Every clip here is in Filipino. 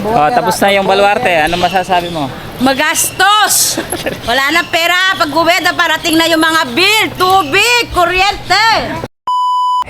Oh, tapos na yung baluarte. Ano masasabi mo? Magastos! Wala na pera. Pag uwi parating na yung mga bill, tubig, kuryente.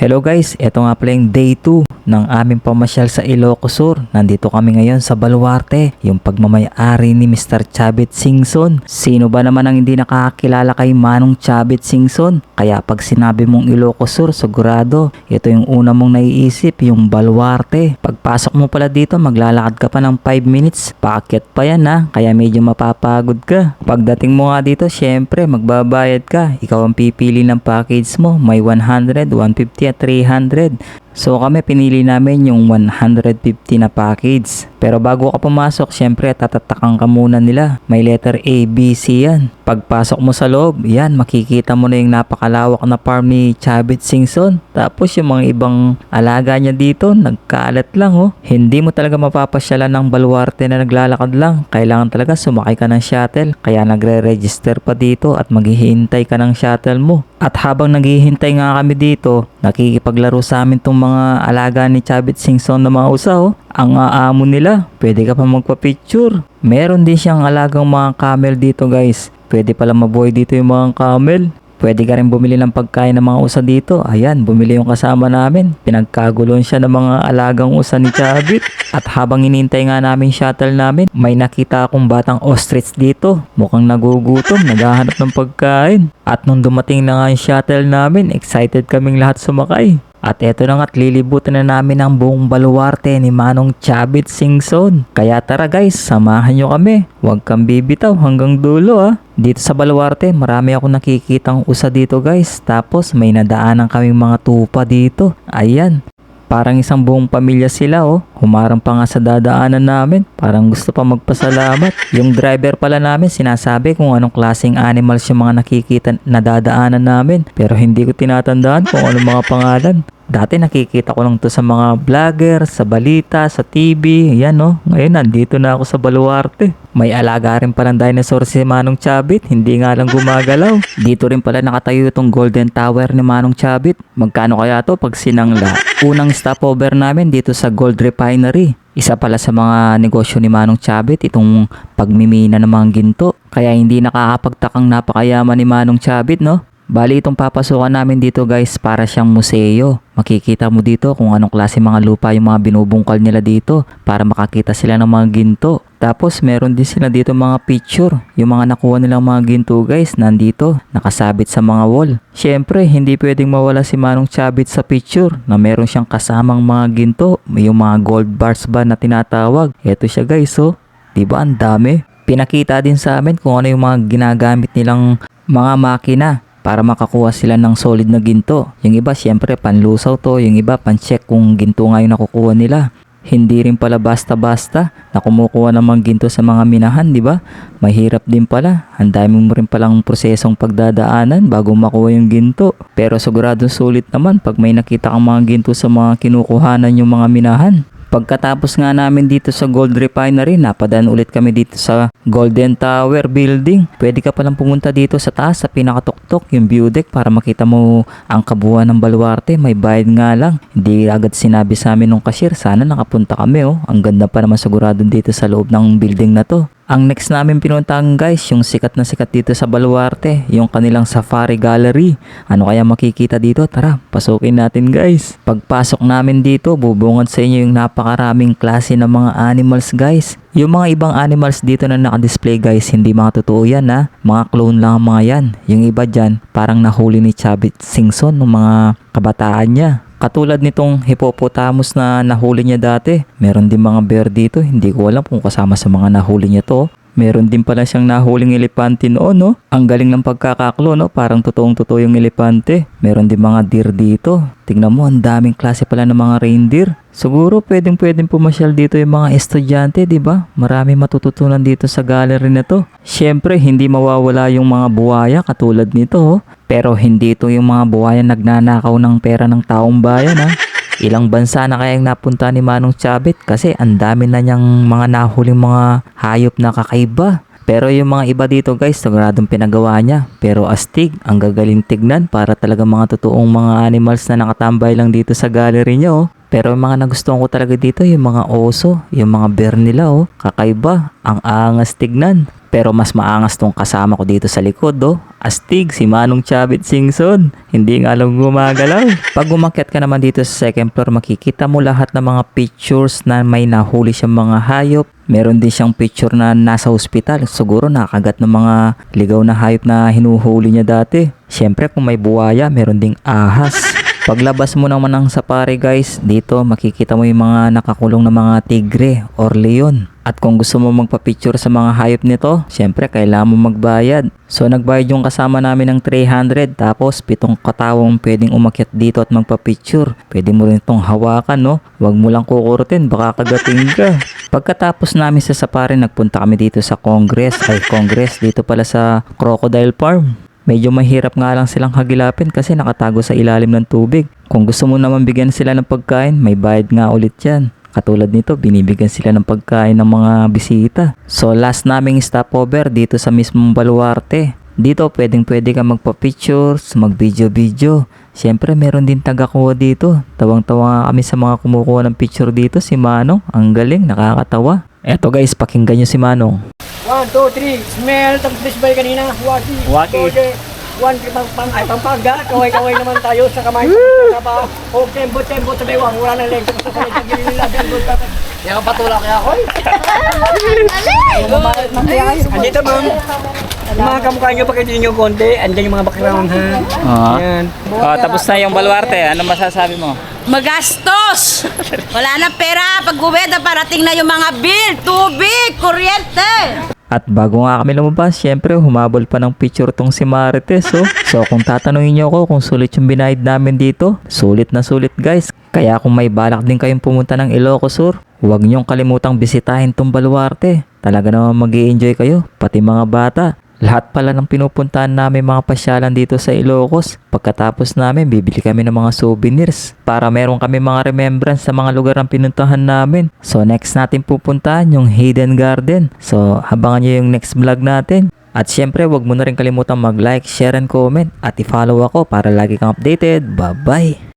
Hello guys, ito nga pala yung day 2 ng aming pamasyal sa Ilocos Sur. Nandito kami ngayon sa Baluarte, yung pagmamayari ni Mr. Chabit Singson. Sino ba naman ang hindi nakakakilala kay Manong Chabit Singson? Kaya pag sinabi mong Ilocos Sur, sigurado, ito yung una mong naiisip, yung Baluarte. Pagpasok mo pala dito, maglalakad ka pa ng 5 minutes. Paakyat pa yan ha, kaya medyo mapapagod ka. Pagdating mo nga dito, syempre magbabayad ka. Ikaw ang pipili ng package mo. May 100, 150 at 300. So kami pinili namin yung 150 na package. Pero bago ka pumasok, syempre tatatakan ka muna nila. May letter A, B, C yan. Pagpasok mo sa loob, yan makikita mo na yung napakalawak na farm ni Chabit Singson. Tapos yung mga ibang alaga niya dito, nagkaalat lang oh. Hindi mo talaga mapapasyalan ng baluarte na naglalakad lang. Kailangan talaga sumakay ka ng shuttle. Kaya nagre-register pa dito at maghihintay ka ng shuttle mo. At habang naghihintay nga kami dito, nakikipaglaro sa amin tong mga alaga ni Chabit Singson na mga usa oh. Ang aamo nila, pwede ka pa magpa-picture. Meron din siyang alagang mga camel dito guys. Pwede pala mabuhay dito yung mga camel. Pwede ka rin bumili ng pagkain ng mga usa dito. Ayan, bumili yung kasama namin. Pinagkagulon siya ng mga alagang usa ni Chabit. At habang inintay nga namin shuttle namin, may nakita akong batang ostrich dito. Mukhang nagugutom, naghahanap ng pagkain. At nung dumating na nga yung shuttle namin, excited kaming lahat sumakay. At eto na nga't lilibutan na namin ang buong baluarte ni Manong Chabit Singson. Kaya tara guys, samahan nyo kami. Huwag kang bibitaw hanggang dulo ah. Dito sa baluarte, marami ako nakikitang usa dito guys. Tapos may nadaanan kaming mga tupa dito. Ayan, Parang isang buong pamilya sila oh. Humarang pa nga sa dadaanan namin. Parang gusto pa magpasalamat. Yung driver pala namin sinasabi kung anong klaseng animals yung mga nakikita na dadaanan namin. Pero hindi ko tinatandaan kung anong mga pangalan. Dati nakikita ko lang to sa mga vlogger, sa balita, sa TV. Yan oh. Ngayon nandito na ako sa Baluarte. May alaga rin palang dinosaur si Manong Chabit. Hindi nga lang gumagalaw. Dito rin pala nakatayo itong Golden Tower ni Manong Chabit. Magkano kaya to pag sinangla? Unang stopover namin dito sa Gold Refinery. Isa pala sa mga negosyo ni Manong Chabit itong pagmimina ng mga ginto. Kaya hindi nakakapagtakang napakayaman ni Manong Chabit no? Bali itong papasukan namin dito guys para siyang museo. Makikita mo dito kung anong klase mga lupa yung mga binubungkal nila dito para makakita sila ng mga ginto. Tapos meron din sila dito mga picture. Yung mga nakuha nilang mga ginto guys nandito nakasabit sa mga wall. Syempre hindi pwedeng mawala si Manong Chabit sa picture na meron siyang kasamang mga ginto. Yung mga gold bars ba na tinatawag. Ito siya guys oh. Diba ang dami? Pinakita din sa amin kung ano yung mga ginagamit nilang mga makina para makakuha sila ng solid na ginto. Yung iba syempre panlusaw to, yung iba pan-check kung ginto nga yung nakukuha nila. Hindi rin pala basta-basta na kumukuha ng mga ginto sa mga minahan, di ba? Mahirap din pala. Ang dami mo rin palang prosesong pagdadaanan bago makuha yung ginto. Pero sigurado sulit naman pag may nakita kang mga ginto sa mga kinukuhanan yung mga minahan. Pagkatapos nga namin dito sa Gold Refinery, napadaan ulit kami dito sa Golden Tower Building. Pwede ka palang pumunta dito sa taas, sa pinakatuktok, yung view deck para makita mo ang kabuuan ng baluarte. May bayad nga lang. Hindi agad sinabi sa amin nung cashier, sana nakapunta kami oh. Ang ganda pa naman sigurado dito sa loob ng building na to. Ang next namin pinuntahan guys, yung sikat na sikat dito sa Baluarte, yung kanilang Safari Gallery. Ano kaya makikita dito? Tara, pasukin natin guys. Pagpasok namin dito, bubungad sa inyo yung napakaraming klase ng mga animals guys. Yung mga ibang animals dito na nakadisplay guys, hindi mga totoo yan ha. Mga clone lang ang mga yan. Yung iba dyan, parang nahuli ni Chabit Singson ng mga kabataan niya. Katulad nitong hippopotamus na nahuli niya dati. Meron din mga bear dito. Hindi ko alam kung kasama sa mga nahuli niya to. Meron din pala siyang nahuling elepante noon, no? Ang galing ng pagkakaklo, no? Parang totoong totoo yung elepante. Meron din mga deer dito. Tingnan mo, ang daming klase pala ng mga reindeer. Siguro pwedeng pwedeng pumasyal dito yung mga estudyante, di ba? Marami matututunan dito sa gallery na to. Siyempre, hindi mawawala yung mga buhaya katulad nito, oh. Pero hindi ito yung mga buhaya nagnanakaw ng pera ng taong bayan, ha? Ilang bansa na kayang napunta ni Manong Chabit kasi ang dami na niyang mga nahuling mga hayop na kakaiba. Pero yung mga iba dito guys, siguradong pinagawa niya. Pero astig, ang gagaling tignan para talaga mga totoong mga animals na nakatambay lang dito sa gallery niya oh. Pero yung mga nagustuhan ko talaga dito, yung mga oso, yung mga bear nila oh. Kakaiba, ang angas tignan. Pero mas maangas tong kasama ko dito sa likod oh. Astig, si Manong Chabit Singson. Hindi nga lang gumagalaw. Pag umakyat ka naman dito sa second floor, makikita mo lahat ng mga pictures na may nahuli siyang mga hayop. Meron din siyang picture na nasa hospital. Siguro nakagat ng mga ligaw na hayop na hinuhuli niya dati. Siyempre kung may buwaya, meron ding ahas. Paglabas mo naman ng safari guys, dito makikita mo yung mga nakakulong na mga tigre or leon. At kung gusto mo magpa-picture sa mga hayop nito, syempre kailangan mo magbayad. So nagbayad yung kasama namin ng 300 tapos pitong katawang pwedeng umakyat dito at magpa-picture. Pwede mo rin itong hawakan no. Huwag mo lang kukurutin baka kagating ka. Pagkatapos namin sa safari nagpunta kami dito sa Congress ay Congress dito pala sa Crocodile Farm. Medyo mahirap nga lang silang hagilapin kasi nakatago sa ilalim ng tubig. Kung gusto mo naman bigyan sila ng pagkain, may bayad nga ulit yan. Katulad nito, binibigyan sila ng pagkain ng mga bisita. So last naming stopover dito sa mismong Baluarte. Dito pwedeng pwede ka magpa-pictures, mag-video-video. Siyempre meron din taga-kuha dito. Tawang-tawa kami sa mga kumukuha ng picture dito. Si Manong, ang galing, nakakatawa. Eto guys, pakinggan nyo si Manong. One, two, three. Smell. Tapos display kanina. Waki. Waki. Okay. One, pang, pang, ay, pampaga. Kaway-kaway naman tayo sa kamay. Sa pa. O, tembo, tembo, sa bewang. Wala na legs. Sa sa nila. Tembo. Yan ang patula kaya ako. Andito ma'am. Mga kamukha nyo, pakitin nyo konti. Andiyan yung mga background ha. Ah. Yan. Oh, tapos na yung Baluarte. Ano masasabi mo? Magastos! Wala na pera. Pag uwi na parating na yung mga bill, tubig, kuryente. At bago nga kami lumabas, syempre humabol pa ng picture tong si Marites. Oh. So kung tatanungin niyo ako kung sulit yung binayad namin dito, sulit na sulit guys. Kaya kung may balak din kayong pumunta ng Ilocos Sur, huwag niyong kalimutang bisitahin tong Baluarte. Talaga naman mag enjoy kayo, pati mga bata. Lahat pala ng pinupuntahan namin mga pasyalan dito sa Ilocos. Pagkatapos namin, bibili kami ng mga souvenirs para meron kami mga remembrance sa mga lugar ang pinuntahan namin. So next natin pupuntahan yung Hidden Garden. So habangan nyo yung next vlog natin. At syempre, wag mo na rin kalimutan mag-like, share, and comment. At i-follow ako para lagi kang updated. Bye-bye!